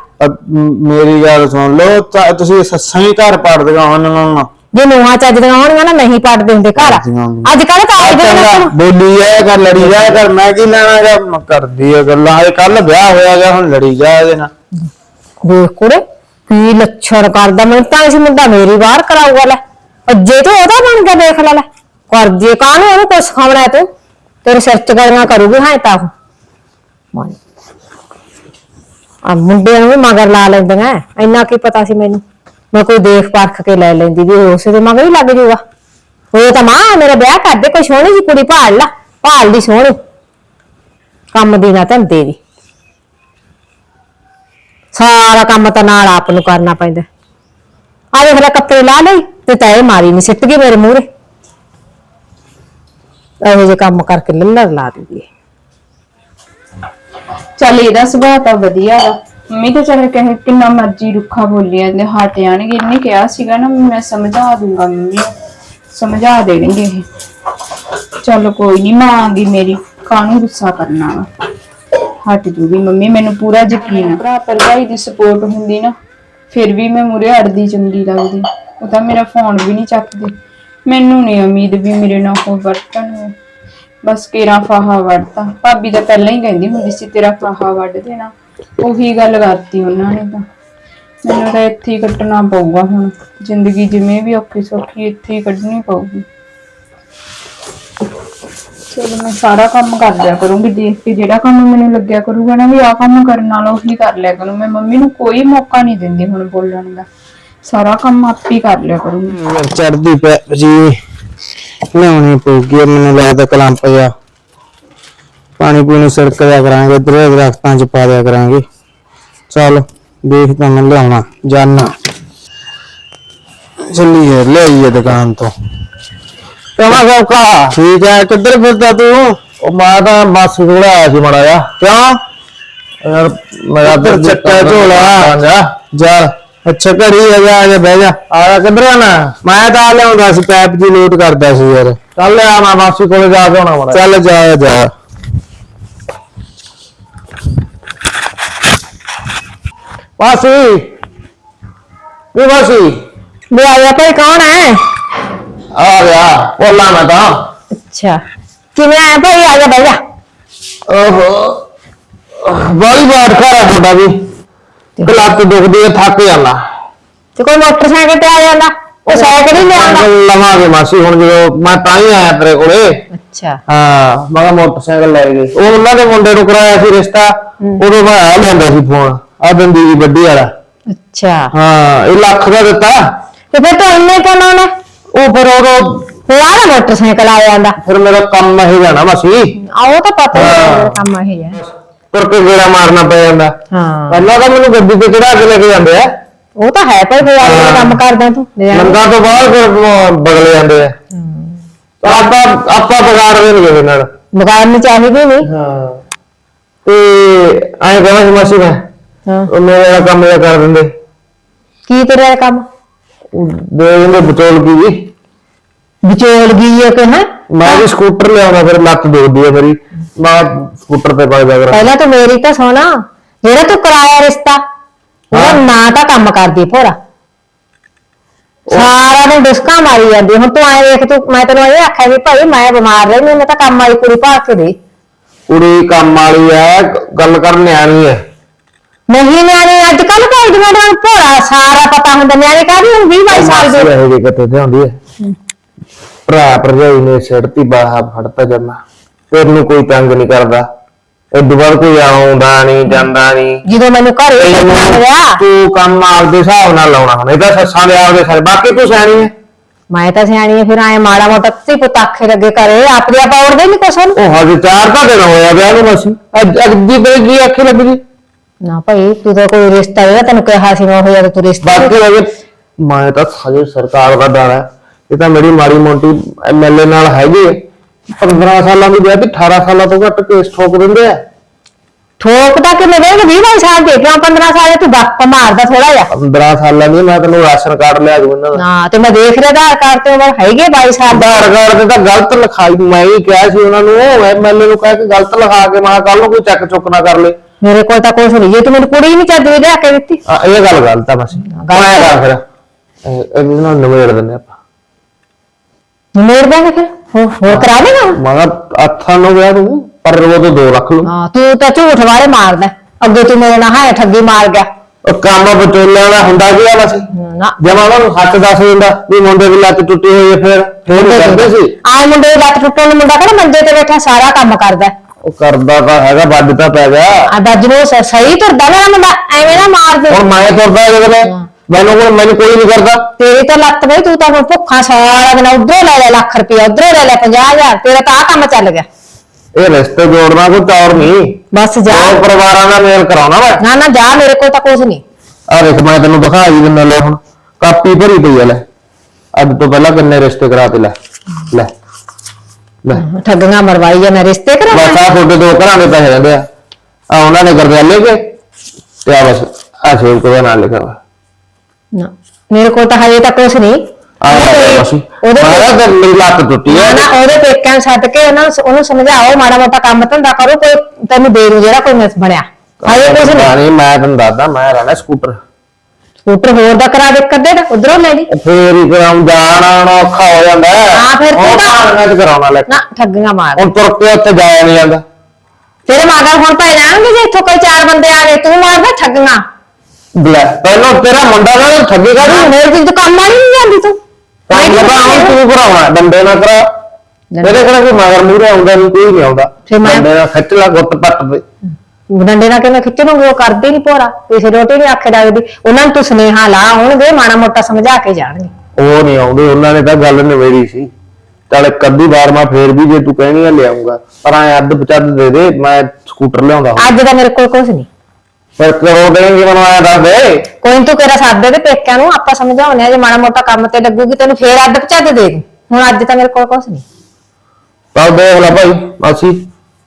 ਮੇਰੀ ਗੱਲ ਸੁਣ ਲਓ ਤਾਂ ਤੁਸੀਂ ਸੱਸਾਂ ਹੀ ਘਰ ਪੜਦਗਾ ਉਹਨਾਂ ਜੇ ਨੂੰਹਾਂ ਚੱਜਦੀਆਂ ਹੋਣਗੀਆਂ ਨਾ ਨਹੀਂ ਪੜਦੇ ਹੁੰਦੇ ਘਰ। ਅੱਜ ਕੱਲ ਤਾਂ ਆਏ ਚੰਗਾ ਦਿਨ ਬੋਲੀ ਜਾਇਆ ਕਰ ਲੜੀ ਜਾਇਆ ਕਰ ਮੈਂ ਕੀ ਲੈਣਾ ਗਾ ਕਰਦੀ ਆ ਗੱਲਾਂ। ਇਹ ਕੱਲ ਵਿਆਹ ਹੋਇਆ ਗਿਆ ਹੁਣ ਲੜੀ ਜਾ ਇਹਦੇ ਨਾਲ। ਵੇਖ ਕੁੜੇ, ਕੀ ਲੱਛਣ ਕਰਦਾ, ਮੈਨੂੰ ਤਾਂ ਇਸ ਮੁੰਡਾ ਮੇਰੀ ਬਾਹਰ ਕਰਾਊਗਾ, ਲੈ। ਅੱਜੇ ਤੇ ਉਹਦਾ ਬਣ ਗਿਆ, ਦੇਖ ਲੈ ਲੈ। ਕਰ ਜੇ ਕਾਹਨੂੰ ਉਹਨੂੰ ਕੁਛ ਸਿਖਾਉਣਾ ਹੈ ਤੂੰ? ਤੇਰੇ ਸਿਰ ਚ ਗਲੀਆਂ ਕਰੂਗੀ, ਹਾਂ ਤਾਂ ਉਹ। ਆ ਮੁੰਡੇ ਨੂੰ ਵੀ ਮਗਰ ਲਾ ਲੈਂਦੀਆਂ ਇੰਨਾ ਕੀ ਪਤਾ ਸੀ ਮੈਨੂੰ? ਮੈਂ ਕੋਈ ਦੇਖ ਪਰਖ ਕੇ ਲੈ ਲੈਂਦੀ ਵੀ ਉਸੇ ਦੇ ਮਗਰ ਹੀ ਲੱਗ ਜੂਗਾ। ਉਹ ਤਾਂ ਮਾਂ, ਮੇਰਾ ਵਿਆਹ ਕਰ ਦੇ ਕੋਈ ਸੋਹਣੀ ਜੀ ਕੁੜੀ ਭਾਲ ਲਾ। ਭਾਲ ਦੀ ਸੋਹਣੀ। ਕੰਮ ਦੀ ਨਾ ਧੰਦੇ ਦੀ। ਸਾਰਾ ਕੰਮ ਤਾਂ ਨਾਲ ਆਪ ਨੂੰ ਕਰਨਾ ਪੈਂਦਾ। ਆ ਦੇਖ ਲੈ ਕੱਪੜੇ ਲਾ ਲਈ ਤੇ ਤੈ ਮਾਰੀ ਨਹੀਂ ਸਿੱਟ ਗਈ ਮੇਰੇ ਮੂਹਰੇ। ਇਹੋ ਜਿਹੇ ਕੰਮ ਕਰਕੇ ਲੱਲਰ ਲਾ ਦਿੰਦੀ ਚੱਲ ਇਹਦਾ ਸੁਭਾਅ ਤਾਂ ਵਧੀਆ ਵਾ। ਮੰਮੀ ਤਾਂ ਚਾਹੇ ਕਹੇ ਕਿੰਨਾ ਮਰਜ਼ੀ ਰੁੱਖਾ ਬੋਲੀ ਜਾਂਦੇ, ਹਟ ਜਾਣਗੇ। ਇਹਨੇ ਕਿਹਾ ਸੀਗਾ ਨਾ, ਮੈਂ ਸਮਝਾ ਦੂੰਗਾ ਮੰਮੀ ਨੂੰ। ਸਮਝਾ ਦੇਣਗੇ ਇਹ। ਚੱਲ ਕੋਈ ਨਹੀਂ ਮਾਂ ਆ ਗਈ ਮੇਰੀ, ਕਾਹਨੂੰ ਗੁੱਸਾ ਕਰਨਾ ਵਾ? ਹਟ ਜੂਗੀ ਮੰਮੀ, ਮੈਨੂੰ ਪੂਰਾ ਯਕੀਨ ਆ। ਭਰਾ ਭਰਜਾਈ ਦੀ ਸਪੋਰਟ ਹੁੰਦੀ ਨਾ, ਫਿਰ ਵੀ ਮੈਂ ਮੁਰੇ ਅੜਦੀ ਚੰਗੀ ਲੱਗਦੀ। ਉਹ ਤਾਂ ਮੇਰਾ ਫੋਨ ਵੀ ਨਹੀਂ ਚੱਕਦੇ। ਮੈਨੂੰ ਨਹੀਂ ਉਮੀਦ ਵੀ ਮੇਰੇ ਨਾਲ ਉਹ ਵਰਤਣ ਬਸ ਕੇਰਾ ਫਾਹਾ ਵੜਤਾ ਭਾਬੀ ਤਾਂ ਪਹਿਲਾਂ ਹੀ ਕਹਿੰਦੀ ਹੁੰਦੀ ਸੀ, ਤੇਰਾ ਫਾਹਾ ਵੱਢ ਦੇਣਾ। ਉਹੀ ਗੱਲ ਕਰਤੀ ਉਹਨਾਂ ਨੇ ਤਾਂ। ਮੈਨੂੰ ਤਾਂ ਇੱਥੇ ਹੀ ਕੱਟਣਾ ਪਊਗਾ ਹੁਣ। ਜ਼ਿੰਦਗੀ ਜਿਵੇਂ ਵੀ ਔਖੀ ਸੌਖੀ ਇੱਥੇ ਹੀ ਕੱਢਣੀ ਪਊਗੀ। ਚਲੋ ਮੈਂ ਸਾਰਾ ਕੰਮ ਕਰ ਲਿਆ ਕਰੂੰਗੀ ਦੇਖ ਕੇ ਜਿਹੜਾ ਕੰਮ ਮੈਨੂੰ ਲੱਗਿਆ ਕਰੂਗਾ ਨਾ ਵੀ ਆਹ ਕੰਮ ਕਰਨ ਨਾਲ ਉਹੀ ਕਰ ਲਿਆ ਕਰੂੰ। ਮੈਂ ਮੰਮੀ ਨੂੰ ਕੋਈ ਮੌਕਾ ਨਹੀਂ ਦਿੰਦੀ ਹੁਣ ਬੋਲਣ ਦਾ। ਸਾਰਾ ਕੰਮ ਆਪ ਕਰ ਲਿਆ ਕਰੂੰਗੀ। ਚੜਦੀ ਪੈ ਜੀ, ਲਿਆਉਣੀ ਪਊਗੀ, ਮੈਨੂੰ ਲੱਗਦਾ ਕਲੰਪ ਜਾ ਪਾਣੀ ਪੂਣੀ ਸੜਕ ਜਾ ਕਰਾਂਗੇ, ਇਧਰ ਦਰਖਤਾਂ ਚ ਪਾ ਦਿਆ ਕਰਾਂਗੇ। ਚੱਲ ਦੇਖਦਾ ਮੈਂ ਲਿਆਉਣਾ, ਜਾਨਾ। ਚੱਲੀਏ, ਲਿਆਈਏ ਦੁਕਾਨ ਤੋਂ। ਕਮਾ ਸੌਕਾ ਠੀਕ ਹੈ ਕਿੱਧਰ ਫਿਰਦਾ ਤੂੰ? ਉਹ ਮੈਂ ਤਾਂ ਬੱਸ ਕੋਲ ਆਇਆ ਸੀ ਮੜਾ ਜਾ ਕਿਉਂ? ਯਾਰ ਮੇਰਾ ਤਾਂ ਚੱਕਾ ਝੋਲਾ। ਜਾ ਜਾ ਅੱਛਾ ਘੜੀ ਆ ਜਾ ਆ ਜਾ ਬਹਿ ਜਾ। ਆ ਕਿੱਧਰ ਆਣਾ ਮੈਂ ਤਾਂ ਆ ਲਿਆਉਂਦਾ ਸੀ ਪੈਪ ਜੀ ਲੋਡ ਕਰਦਾ ਸੀ ਯਾਰ। ਚੱਲ ਆ ਮੈਂ ਮਾਸੀ ਕੋਲੇ ਜਾ ਕੇ ਆਉਣਾ ਮੜਾ ਚੱਲ ਜਾ ਜਾ। ਮਾਸੀ? ਵੀ ਮਾਸੀ? ਵੀ ਆਇਆ ਭਾਈ ਕੌਣ ਹੈ? ਆ ਗਿਆ ਬੋਲਾਂ ਮੈਂ ਤਾਂ। ਅੱਛਾ। ਕਿਵੇਂ ਆਇਆ ਭਾਈ? ਆ ਜਾ ਬਹਿ ਜਾ। ਓਹੋ। ਬਾਲੀ ਬਾਤ ਖਰਾ ਤੁਹਾਡਾ ਵੀ। ਲੱਤ ਦੁਖਦੀ ਹੈ ਥੱਕ ਜਾਂਦਾ। ਤੇ ਕੋਈ ਮੋਟਰਸਾਈਕਲ ਤੇ ਆ ਜਾਂਦਾ? ਉਹ ਸਾਈਕਲ ਹੀ ਲਿਆਉਂਦਾ ਲਵਾਂਗੇ ਮਾਸੀ ਹੁਣ ਜਦੋਂ ਮੈਂ ਤਾਂ ਹੀ ਆਇਆ ਤੇਰੇ ਕੋਲੇ। ਅੱਛਾ। ਹਾਂ ਮੈਂ ਕਿਹਾ ਮੋਟਰਸਾਈਕਲ ਲੈ ਗਏ ਉਹ ਉਹਨਾਂ ਦੇ ਮੁੰਡੇ ਨੂੰ ਕਰਾਇਆ ਸੀ ਰਿਸ਼ਤਾ। ਉਦੋਂ ਮੈਂ ਆ ਲੈਂਦਾ ਸੀ ਫੋਨ। ਆ ਦੰਦੀ ਦੀ ਵੱਡੀ ਵਾਲਾ। ਅੱਛਾ। ਹਾਂ ਇਹ ਲੱਖ ਦਾ ਦਿੱਤਾ। ਤੇ ਫਿਰ ਤੂੰ ਇੰਨੇ ਕਿਉਂ ਲਾਉਣਾ? ਉਹ ਫਿਰ ਉਹ ਨਾ ਮੋਟਰਸਾਈਕਲ ਆ ਜਾਂਦਾ। ਫਿਰ ਮੇਰਾ ਕੰਮ ਇਹ ਜਾਣਾ ਮਾਸੀ। ਆ ਉਹ ਤਾਂ ਪਤਾ ਹੀ ਹੈ। ਕੰਮ ਇਹ ਹੈ ਤੁਰ ਕੇ ਗੇੜਾ ਮਾਰਨਾ ਪੈ ਜਾਂਦਾ। ਹਾਂ। ਪਹਿਲਾਂ ਤਾਂ ਮੈਨੂੰ ਗੱਡੀ ਤੇ ਚੜਾ ਕੇ ਲੈ ਕੇ ਜਾਂਦੇ ਆ। ਉਹ ਤਾਂ ਹੈ ਭਾਈ ਕੋਈ ਆਪਣਾ। ਕੰਮ ਕਰਦਾ ਤੂੰ। ਲੈ ਆ। ਲੰਗਾ ਤੋਂ ਬਾਅਦ ਫਿਰ ਬਗਲੇ ਜਾਂਦੇ ਆ। ਤਾਂ ਆਪਾਂ ਆਪਾਂ ਵਿਗਾੜਦੇ ਨਹੀਂ ਕਿਸੇ ਨਾਲ। ਵਿਗਾੜਨੀ ਚਾਹੀਦੀ ਨਹੀਂ ਹਾਂ। ਤੇ ਐਂ ਕਹਿੰਦਾ ਸੀ ਮਾਸੀ ਮੈਂ? ਹਾਂ। ਉਹ ਮੇਰਾ ਕੰਮ ਜਿਹਾ ਕਰ ਦਿੰਦੇ। ਕੀ ਤੇਰਾ ਕੰਮ? ਦੇ ਦਿੰਦੇ ਕੀ ਜੀ। ਵਿਚੋਲ ਗਈ ਹੈ ਕਿ ਹੈ ਮੈਂ ਵੀ ਸਕੂਟਰ ਲਿਆਉਣਾ ਫਿਰ ਲੱਤ ਦੁਖਦੀ ਹੈ ਮੇਰੀ। ਮੈਂ ਸਕੂਟਰ ਤੇ ਪਾ ਜਾ ਕਰਾਂ। ਪਹਿਲਾਂ ਤੂੰ ਮੇਰੀ ਤਾਂ ਸੁਣਾ। ਜਿਹੜਾ ਤੂੰ ਕਰਾਇਆ ਰਿਸ਼ਤਾ ਉਹ ਹਾਂ। ਨਾ ਤਾਂ ਕੰਮ ਕਰਦੀ ਭੋਰਾ। ਸਾਰਾ ਦਿਨ ਡੁਸਕਾ ਮਾਰੀ ਜਾਂਦੀ ਹੁਣ ਤੂੰ ਐ ਵੇਖ ਤੂੰ ਮੈਂ ਤੈਨੂੰ ਇਹ ਆਖਿਆ ਵੀ ਭਾਈ ਮੈਂ ਬਿਮਾਰ ਰਹੀ ਮੈਂ ਤਾਂ ਕੰਮ ਵਾਲੀ ਕੁੜੀ ਕੇ ਦੇ। ਕੁੜੀ ਕੰਮ ਵਾਲੀ ਹੈ ਗੱਲ ਕਰਨ ਨਿਆਣੀ ਹੈ ਨਹੀਂ ਨਿਆਣੇ ਅੱਜ ਕੱਲ ਜਿਵੇਂ ਦਾ ਭੋਰਾ ਸਾਰਾ ਪਤਾ ਹੁੰਦਾ ਨਿਆਣੇ ਕਾਹਦੀ ਹੁਣ 20 22 ਸਾਲ ਦੇ? ਇਹ ਜੇ ਕਿੱਥੇ ਹੁੰਦੀ ਹੈ? ਭਰਾ ਭਰਜਾਈ ਨੇ ਸਿਰਤੀ ਬਾਹਾ ਫੜਤਾ ਜਮਾ ਫਿਰ ਨੂੰ ਕੋਈ ਤੰਗ ਨਹੀਂ ਕਰਦਾ। ਇਹ ਦੁਬਾਰਾ ਕੋਈ ਆਉਂਦਾ ਨਹੀਂ ਜਾਂਦਾ ਨਹੀਂ। ਜਦੋਂ ਮੈਨੂੰ ਘਰੇ ਤੈਨੂੰ ਹੋਇਆ ਤੂੰ ਕੰਮ ਆਪਦੇ ਹਿਸਾਬ ਨਾਲ ਲਾਉਣਾ ਹੁਣ ਇਹ ਤਾਂ ਸੱਸਾਂ ਦੇ ਆਪਦੇ ਸਾਰੇ ਬਾਕੀ ਤੂੰ ਸਿਆਣੀ ਹੈ। ਮੈਂ ਤਾਂ ਸਿਆਣੀ ਆ ਫਿਰ ਐ ਮਾੜਾ ਮੋਟਾ ਤੀ ਪੁੱਤ ਆਖੇ ਲੱਗੇ ਕਰੇ ਆਪਦੇ ਆਪ ਔੜਦੇ ਨਹੀਂ ਕੁਛ ਉਹ ਹਜੇ ਚਾਰ ਤਾਂ ਦਿਨ ਹੋਇਆ ਵਿਆਹ ਨੂੰ ਬਸ ਅੱਜ ਅੱਜ ਦੀ ਬਈ ਜੀ ਅੱਖੇ ਲੱਗੀ ਨਾ ਭਾਈ ਤੂੰ ਤਾਂ ਕੋਈ ਰਿਸ਼ਤਾ ਜਿਹੜਾ ਤੈਨੂੰ ਕਿਹਾ ਸੀ ਮੈਂ ਉਹ ਜਿਹਾ ਤੂੰ ਰਿਸ਼ਤਾ ਬਾਕੀ ਲਗੇ ਮੈਂ ਤਾਂ ਹਜੇ ਸਰਕਾਰ ਦਾ ਡਰ ਹੈ। ਇਹ ਤਾਂ ਮੇਰੀ ਮਾੜੀ ਮੋਟੀ ਐਮਐਲਏ ਨਾਲ ਹੈਗੀ। ਹੈ 15 ਸਾਲਾਂ ਦੀ ਵਿਆਹ ਤੇ 18 ਸਾਲਾਂ ਤੋਂ ਘੱਟ ਕੇਸ ਠੋਕ ਦਿੰਦੇ ਆ। ਠੋਕ ਤਾਂ ਕਿ ਮੇਰੇ 20 22 ਸਾਲ ਦੇ ਕਿਉਂ 15 ਸਾਲ ਦੇ ਤੂੰ ਗੱਪ ਮਾਰਦਾ ਥੋੜਾ ਜਿਹਾ। 15 ਸਾਲਾਂ ਦੀ ਮੈਂ ਤੈਨੂੰ ਰਾਸ਼ਨ ਕਾਰਡ ਲਿਆ ਦੂੰ ਇਹਨਾਂ ਦਾ। ਨਾ ਤੇ ਮੈਂ ਦੇਖ ਰਿਹਾ ਆਧਾਰ ਕਾਰਡ ਤੇ ਉਮਰ ਹੈਗੇ 22 ਸਾਲ ਦਾ। ਆਧਾਰ ਕਾਰਡ ਤੇ ਤਾਂ ਗਲਤ ਲਿਖਾਈ ਮੈਂ ਹੀ ਕਿਹਾ ਸੀ ਉਹਨਾਂ ਨੂੰ ਐਮਐਲਏ ਨੂੰ ਕਹਿ ਕੇ ਗਲਤ ਲਿਖਾ ਕੇ ਮੈਂ ਕੱਲ ਨੂੰ ਕੋਈ ਚੈੱਕ ਚੁੱਕ ਨਾ ਕਰ ਲੇ। ਮੇਰੇ ਕੋਲ ਤਾਂ ਕੁਛ ਨਹੀਂ। ਜੇ ਤੂੰ ਮੈਨੂੰ ਕੁੜੀ ਨਹੀਂ ਚੱਜ ਦੀ ਲਿਆ ਕੇ ਦਿੱਤੀ। ਆ, ਇਹ ਗੱਲ ਗਲਤ ਆ ਬਸ। ਮੈਂ ਕਰ ਫਿਰ ਇਹ ਇਹਦੇ ਨਾਲ ਨਵੇੜ ਦਿੰਦੇ ਆਪਾਂ। ਨਿਮੇੜ ਦਾਂਗੇ ਫਿਰ? ਹੋਰ ਹੋਰ ਕਰਾ ਦੇਗਾ ਮੈਂ ਕਿਹਾ ਅੱਥਾਂ ਨੂੰ ਵਿਆਹ ਦੂੰ ਪਰ ਉਹ ਤੋਂ ਦੋ ਰੱਖ ਲੂ ਹਾਂ ਤੂੰ ਤਾਂ ਝੂਠ ਵਾਲੇ ਮਾਰਦਾ। ਅੱਗੇ ਤੂੰ ਮੇਰੇ ਨਾਲ ਹਾਂ ਠੱਗੀ ਮਾਰ ਗਿਆ। ਉਹ ਕੰਮ ਬਚੋਲਿਆਂ ਦਾ ਹੁੰਦਾ ਕੀ ਆ ਬਸ? ਨਾ। ਜਦ ਉਹਨਾਂ ਨੂੰ ਹੱਥ ਦੱਸ ਦਿੰਦਾ ਵੀ ਮੁੰਡੇ ਦੀ ਲੱਤ ਟੁੱਟੀ ਹੋਈ ਹੈ ਫਿਰ। ਫਿਰ ਉਹ ਕਰਦੇ ਸੀ। ਆਹ ਮੁੰਡੇ ਦੀ ਲੱਤ ਟੁੱਟਣ ਨੂੰ ਮੁੰਡਾ ਕਿਹੜਾ ਮੰਜੇ ਤੇ ਬੈਠਾ ਸਾਰਾ ਕੰਮ ਕਰਦਾ। ਹੈ। ਉਹ ਕਰਦਾ ਤਾਂ ਹੈਗਾ ਵੱਜ ਤਾਂ ਪੈ ਗਿਆ। ਆ ਦੱਜ ਨੂੰ ਸ- ਸਹੀ ਤੁਰਦਾ ਮੇਰਾ ਮੁੰਡਾ ਐਵੇਂ ਨਾ ਮਾਰ ਦੇ। ਹੁਣ ਮੈਂ ਤੁਰਦਾ ਜਦੋਂ ਮੈਨੂੰ ਕੋਲ ਮੈਨੂੰ ਕੋਈ ਨਹੀਂ ਕਰਦਾ। ਤੇਰੀ ਤਾਂ ਲੱਤ ਬਈ ਤੂੰ ਤਾਂ ਹੁਣ ਭੁੱਖਾ ਸਾਰਾ ਦਿਨ ਉਧਰੋਂ ਲੈ ਲੈ ਲੱਖ ਰੁਪਇਆ ਉਧਰੋਂ ਲੈ ਲੈ 50000 ਤੇਰਾ ਤਾਂ ਕੰਮ ਚੱਲ ਗਿਆ। ਇਹ ਰਿਸ਼ਤੇ ਜੋੜਨਾ ਕੋਈ ਤੌਰ ਨਹੀਂ ਬਸ ਜਾ। ਦੋ ਪਰਿਵਾਰਾਂ ਦਾ ਮੇਲ ਕਰਾਉਣਾ ਵਾ। ਨਾ ਨਾ ਜਾ ਮੇਰੇ ਕੋਲ ਤਾਂ ਕੁਝ ਨਹੀਂ ਆ ਦੇਖ ਮੈਂ ਤੈਨੂੰ ਦਿਖਾ ਹੀ ਦਿੰਦਾ ਲੈ ਹੁਣ। ਕਾਪੀ ਭਰੀ ਪਈ ਆ ਲੈ। ਅੱਜ ਤੋਂ ਪਹਿਲਾਂ ਕਿੰਨੇ ਰਿਸ਼ਤੇ ਕਰਾਤੇ ਲੈ। ਲੈ। ਲੈ। ਠੱਗੀਆਂ ਮਰਵਾਈ ਜਾਂ ਮੈਂ ਰਿਸ਼ਤੇ ਬਸ ਆ ਤੁਹਾਡੇ ਦੋ ਘਰਾਂ ਦੇ ਪੈਸੇ ਰਹਿੰਦੇ ਆ। ਆ ਉਹਨਾਂ ਨੇ ਗਰਦਿਆਲੇ ਕੇ ਤੇ ਆ ਬਸ ਆ ਸੇਵ ਕੋਲ ਨਾਲ ਲਿਖਿਆ ਵਾ ਨਾ ਮੇਰੇ ਕੋਲ ਤਾਂ ਹਜੇ ਤਾਂ ਕੁਝ ਨਹੀਂ। ਆ ਬਸ ਉਹਦੇ ਮਾਰਾ ਤੇ ਮੇਰੀ ਲੱਤ ਟੁੱਟੀ ਆ। ਨਾ ਉਹਦੇ ਪੇਕਿਆਂ ਨੂੰ ਸੱਦ ਕੇ ਉਹਨਾਂ ਨੂੰ ਉਹਨੂੰ ਸਮਝਾਓ ਮਾੜਾ ਮੋਟਾ ਕੰਮ ਧੰਦਾ ਕਰੋ ਕੋਈ ਤੈਨੂੰ ਦੇ ਦੂ ਜਿਹੜਾ ਕੋਈ ਮਿਸ ਬਣਿਆ। ਹਜੇ ਕੁਝ ਨਹੀਂ। ਨਹੀਂ ਮੈਂ ਤੈਨੂੰ ਦੱਸਦਾ ਮੈਂ ਰਹਿਣਾ ਸਕੂਟਰ। ਸਕੂਟਰ ਹੋਰ ਦਾ ਕਰਾ ਦੇ ਕੱਦੇ ਤਾਂ ਉਧਰੋਂ ਲੈ ਲਈ। ਫੇਰ ਹੀ ਕਰਾਉਂ ਜਾਣਾ ਆਉਣਾ ਔਖਾ ਹੋ ਜਾਂਦਾ ਹੈ। ਫਿਰ ਤੂੰ ਤਾਂ- ਤੇ ਕਰਾਉਣਾ ਲੈ। ਨਾ ਠੱਗੀਆਂ ਮਾਰ। ਹੁਣ ਤੁਰ ਕੇ ਉੱਤੇ ਜਾਇਆ ਨਹੀਂ ਜਾਂਦਾ। ਤੇਰੇ ਮਾਗਰ ਹੁਣ ਪੈ ਜਾਣਗੇ ਜੇ ਇੱਥੋਂ ਕੋਈ ਚਾਰ ਬੰਦੇ ਆ ਗਏ ਤੂੰ ਮਾਰਦਾ ਠੱਗੀਆਂ। ਲੈ ਪਹਿਲਾਂ ਤੇਰਾ ਮੁੰਡਾ ਨਾ ਠੱਗੀ ਕਰ ਮੇਰੇ ਕੋਲ ਤਾਂ ਕੰਮ ਵਾਲੀ ਨਹੀਂ ਜਾਂਦੀ ਤੂੰ। ਕੰਮ ਲੱਗਾ ਹੁਣ ਤੂੰ ਕਰਾਉਣਾ ਡੰਡੇ ਨਾ ਕਰਾ। ਤੇਰੇ ਕੋਲ ਕੋਈ ਮਗਰ ਮੂਰੇ ਆਉਂਦਾ ਨਹੀਂ ਕੋਈ ਨਹੀਂ ਆਉਂਦਾ। ਫਿਰ ਮੈਂ- ਡੰਡੇ ਨਾਲ ਖਿੱਚ ਲਾ ਗੁੱਤ ਪੱਟ ਦੇ ਡੰਡੇ ਨਾਲ ਕਿਵੇਂ ਖਿੱਚਣਗੇ ਉਹ ਕਰਦੇ ਨਹੀਂ ਭੋਰਾ ਕਿਸੇ ਰੋਟੀ ਨਹੀਂ ਆਖੇ ਲੱਗਦੀ। ਉਹਨਾਂ ਨੂੰ ਤੂੰ ਸੁਨੇਹਾ ਲਾ ਹੋਣਗੇ ਮਾੜਾ ਮੋਟਾ ਸਮਝਾ ਕੇ ਜਾਣਗੇ। ਉਹ ਨਹੀਂ ਆਉਂਦੇ ਉਹਨਾਂ ਨੇ ਤਾਂ ਗੱਲ ਨਿਬੇੜੀ ਸੀ। ਚੱਲ ਅੱਧੀ ਵਾਰ ਮੈਂ ਫੇਰ ਵੀ ਜੇ ਤੂੰ ਕਹਿਣੀ ਆ ਲਿਆਉਂਗਾ। ਪਰ ਐ ਅੱਧ ਪਚੱਦ ਦੇ ਦੇ ਮੈਂ ਸਕੂਟਰ ਲਿਆਉਂਦਾ ਅੱਜ ਤਾਂ ਮੇਰੇ ਕੋਲ ਕੁਝ ਨਹੀਂ ਪਰ ਕਰੋ ਦੇਂਗੇ ਮੈਨੂੰ ਆਇਆ ਦੱਸ ਦੇ? ਕੋਈ ਨੀ ਤੂੰ ਕਿਹੜਾ ਸਾਦੇ ਦੇ ਪੇਕਿਆਂ ਨੂੰ ਆਪਾਂ ਸਮਝਾਉਣੇ ਆ ਜੇ ਮਾੜਾ ਮੋਟਾ ਕੰਮ ਤੇ ਲੱਗੂਗੀ ਤੈਨੂੰ ਫੇਰ ਅੱਧ ਪਚਾ ਦੇ ਦੇ। ਦੂੰ। ਹੁਣ ਅੱਜ ਤਾਂ ਮੇਰੇ ਕੋਲ ਕੁਝ ਨਹੀਂ ਤਾਂ ਦੇਖ ਲੈ ਭਾਈ ਮਾਸੀ।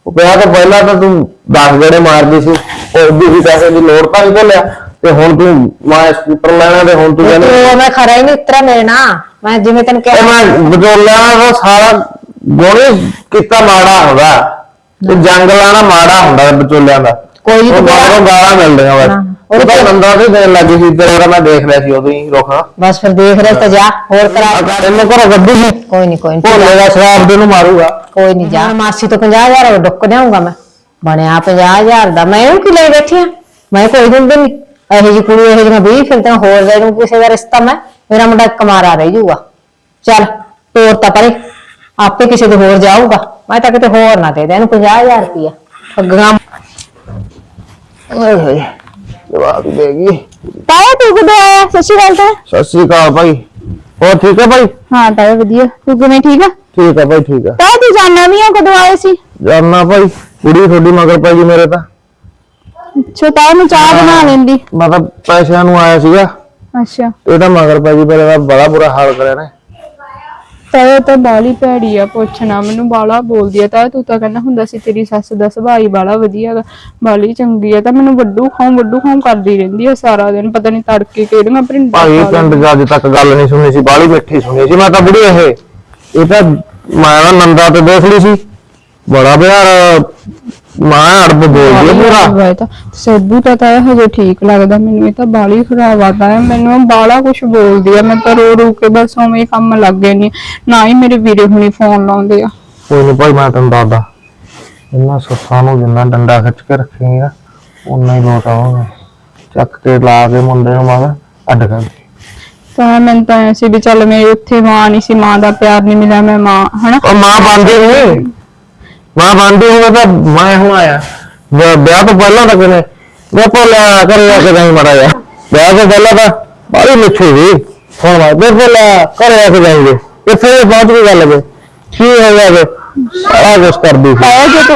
ਉਹ ਪਿਆ ਤਾਂ ਪਹਿਲਾਂ ਤਾਂ ਤੂੰ 10 ਗੇੜੇ ਮਾਰਦੀ ਸੀ ਉਹ ਵੀ ਵੀ ਪੈਸੇ ਦੀ ਲੋੜ ਤਾਂ ਨਹੀਂ ਭੁੱਲਿਆ। ਤੇ ਹੁਣ ਤੂੰ ਮੈਂ ਸਕੂਟਰ ਲੈਣਾ ਤੇ ਹੁਣ ਤੂੰ ਕਹਿੰਦੀ ਤੂੰ ਮੈਂ ਖਰਾ ਹੀ ਨਹੀਂ ਉਤਰਾ ਮੇਰੇ ਨਾਲ। ਮੈਂ ਜਿਵੇਂ ਤੈਨੂੰ ਕਿਹਾ ਮੈਂ ਬਜੋਲਿਆਂ ਦਾ ਸਾਰਾ ਗੋਣੇ ਕੀਤਾ ਮਾੜਾ ਹੁੰਦਾ। ਤੇ ਜੰਗ ਲਾਣਾ ਮਾੜਾ ਹੁੰਦਾ ਬਚੋਲਿਆਂ ਦਾ। ਕੋਈ ਨੀ ਉਹ ਤੂੰ ਬਾਹਰੋਂ ਗਾਲਾਂ ਮਿਲਦੀਆਂ ਬਸ ਹਾਂ, ਉਹ ਤਾਂ ਨੰਦਾ ਤੇ ਦੇਣ ਲੱਗੀ ਸੀ ਤੇਰਾ ਮੈਂ ਦੇਖ ਲਿਆ ਸੀ ਉਦੋਂ ਹੀ ਰੋਖਾ। ਬਸ ਫਿਰ ਦੇਖ ਰਿਹਾ ਤਾਂ ਜਾ ਹੋਰ ਕਰਾ ਅਗਰ ਇਹਨੂੰ ਘਰੋਂ ਗੱਡੀ ਸੀ ਕੋਈ ਨਹੀਂ ਕੋਈ ਨੀ, ਭੋਲੇ ਦਾ ਸ਼ਰਾਬ ਦੇ ਨੂੰ ਮਾਰੂਗਾ। ਕੋਈ ਨਹੀਂ ਜਾ। ਮਾਸੀ ਤੋਂ 50000 ਉਹ ਡੁੱਕ ਦੇਵਾਂਗਾ ਮੈਂ। ਬਣਿਆ 50000 ਦਾ। ਮੈਂ ਉਹ ਕਿ ਲਈ ਬੈਠੀ ਆ? ਮੈਂ ਕੋਈ ਦਿੰਦੀ ਨਹੀਂ ਇਹੋ ਜੀ ਕੁੜੀ ਇਹੋ ਜਿਹੀਆਂ 20 ਫਿਰ ਤਾਂ ਹੋਰ ਦੇ ਦੂੰ ਕਿਸੇ ਦਾ ਰਿਸ਼ਤਾ ਮੈਂ। ਮੇਰਾ ਮੁੰਡਾ ਕਮਾਰਾ ਰਹਿ ਜਾਊਗਾ। ਚੱਲ ਤੋਰ ਤਾਂ ਪਰੇ। ਆਪੇ ਕਿਸੇ ਦੇ ਹੋਰ ਜਾਊਗਾ। ਮੈਂ ਤਾਂ ਕਿਤੇ ਹੋਰ ਨਾ ਦੇ ਦੇ। ਇਹਨੂੰ 50000 ਰੁਪਇਆ ਠੱਗਾਂ ਓਏ ਹੋਏ ਜਵਾਬ ਦੇ ਗਈ। ਤਾਇਆ ਤੂੰ ਕਦੋਂ ਆਇਆ? ਸ਼੍ਰੀ ਅਕਾਲ ਤਾਇਆ। ਸਤਿ ਸ੍ਰੀ ਅਕਾਲ ਭਾਈ। ਹੋਰ ਠੀਕ ਹੈ ਭਾਈ? ਹਾਂ ਤਾਇਆ ਵਧੀਆ। ਤੂੰ ਕਿਵੇਂ ਠੀਕ ਆ? ਠੀਕ ਹੈ ਭਾਈ ਠੀਕ ਹੈ ਤਾਇਆ ਤੂੰ ਜਾਣਨਾ ਵੀ ਆ ਕਦੋਂ ਆਏ ਸੀ? ਜਾਨਾ ਭਾਈ ਕੁੜੀ ਤੁਹਾਡੀ ਮਗਰ ਪੈ ਗਈ ਮੇਰੇ ਤਾਂ। ਤਾਇਆ ਨੂੰ ਚਾਹ ਬਣਾ ਲੈਂਦੀ। ਮੈਂ ਤਾਂ ਪੈਸਿਆਂ ਨੂੰ ਆਇਆ ਸੀਗਾ। ਅੱਛਾ। ਇਹ ਤਾਂ ਮਗਰ ਪੈ ਗਈ ਮੇਰੇ ਦਾ ਬੜਾ ਬੁਰਾ ਹਾਲ ਕਰਿਆ ਨੇ। ਤਾਇਆ ਤਾਂ ਬਾਲੀ ਭੈੜੀ ਆ ਪੁੱਛਣਾ ਮੈਨੂੰ ਬਾਲਾ ਬੋਲਦੀ ਆ। ਤਾਇਆ ਤੂੰ ਤਾਂ ਕਹਿੰਦਾ ਹੁੰਦਾ ਸੀ ਤੇਰੀ ਸੱਸ ਦਾ ਸੁਭਾਅ ਹੀ ਬਾਲਾ ਵਧੀਆ ਗਾ ਬਾਲੀ ਚੰਗੀ ਆ। ਤਾਂ ਮੈਨੂੰ ਵੱਡੂ ਖਾਉ ਵੱਡੂ ਖਾਉ ਕਰਦੀ ਰਹਿੰਦੀ ਆ ਸਾਰਾ ਦਿਨ ਪਤਾ ਨਹੀਂ ਤੜਕੇ ਕਿਹੜੀਆਂ ਭਰਿੰਡਾਂ ਭਾਈ ਖਾ। ਪਿੰਡ ਜਾ ਅੱਜ ਤੱਕ ਗੱਲ ਨਹੀਂ ਸੁਣੀ ਸੀ ਬਾਲੀ ਮਿੱਠੀ ਸੁਣੀ ਸੀ। ਮੈਂ ਤਾਂ ਬੁੜੀ ਇਹ। ਇਹ ਤਾਂ ਮੈਂ ਨਾ ਨੰਦਾ ਤੇ ਦੇਖ ਲਈ ਸੀ। ਬੜਾ ਪਿਆਰ ਮਾਂ ਅੜਬ ਬੋਲਦੀ ਆ ਪੂਰਾ। ਹੋਇਆ ਤਾਂ। ਸੇਬੂ ਤਾਂ ਤਾਂ ਹਜੇ ਠੀਕ ਲੱਗਦਾ ਮੈਨੂੰ ਇਹ ਤਾਂ ਬਾਲੀ ਖਰਾਬ ਆਦਾ ਹੈ ਮੈਨੂੰ ਬਾਲਾ ਕੁਝ ਬੋਲਦੀ ਆ। ਮੈਂ ਤਾਂ ਰੋ ਰੋ ਕੇ ਬਸ ਉਵੇਂ ਹੀ ਕੰਮ ਲੱਗ ਗਏ ਨਹੀਂ ਨਾ ਹੀ ਮੇਰੇ ਵੀਰੇ ਹੁਣੀ ਫੋਨ ਲਾਉਂਦੇ ਆ। ਕੋਈ ਨਹੀਂ ਭਾਈ ਮੈਂ ਤੈਨੂੰ ਦੱਸਦਾ। ਇਹਨਾਂ ਸੱਸਾਂ ਨੂੰ ਜਿੰਨਾ ਡੰਡਾ ਖਿੱਚ ਕੇ ਰੱਖੇਗਾ ਉਨਾ ਹੀ ਲੋਟ ਆਉਗਾ ਚੱਕ ਕੇ ਲਾ ਕੇ ਮੁੰਡੇ ਨੂੰ ਮਗਰ ਅੱਡ ਕਰ। ਤਾਂ ਮੈਨੂੰ ਤਾਂ ਐ ਸੀ ਵੀ ਚੱਲ ਮੇਰੇ ਉੱਥੇ ਮਾਂ ਨਹੀਂ ਸੀ ਮਾਂ ਦਾ ਪਿਆਰ ਨਹੀਂ ਮਿਲਿਆ ਮੈਂ ਮਾਂ ਹਨਾ? ਉਹ ਮਾਂ ਬੰਦੀ ਨਹੀਂ ਮਾਂ ਬੰਦੀ ਹੋਵੇ ਤਾਂ ਮੈਂ ਹੁਣ ਆਇਆ। ਵਿਆਹ ਵਿਆਹ ਤੋਂ ਪਹਿਲਾਂ ਤਾਂ ਕਿਨੇ ਮੈਂ ਭੋਲਿਆ ਕਰਿਆ ਕਿ ਨਹੀਂ ਮੜਾ ਜਾ ਵਿਆਹ ਤੋਂ ਪਹਿਲਾਂ ਤਾਂ ਬਾਹਲੀ ਮਿੱਠੀ ਸੀ। ਫੋਨ ਮਾਰ ਬਿਲਕੁਲ ਘਰੇ ਆ ਕੇ ਜਾਈਏ ਇੱਥੇ ਹੀ ਪਹੁੰਚ ਕੇ ਗੱਲ ਲਗੇ ਕੀ ਹੋ ਗਿਆ ਵੇ ਸਾਰਾ ਕੁਛ ਕਰਦੀ ਸੀ। ਤਾਇਆ ਜੇ ਤੂੰ।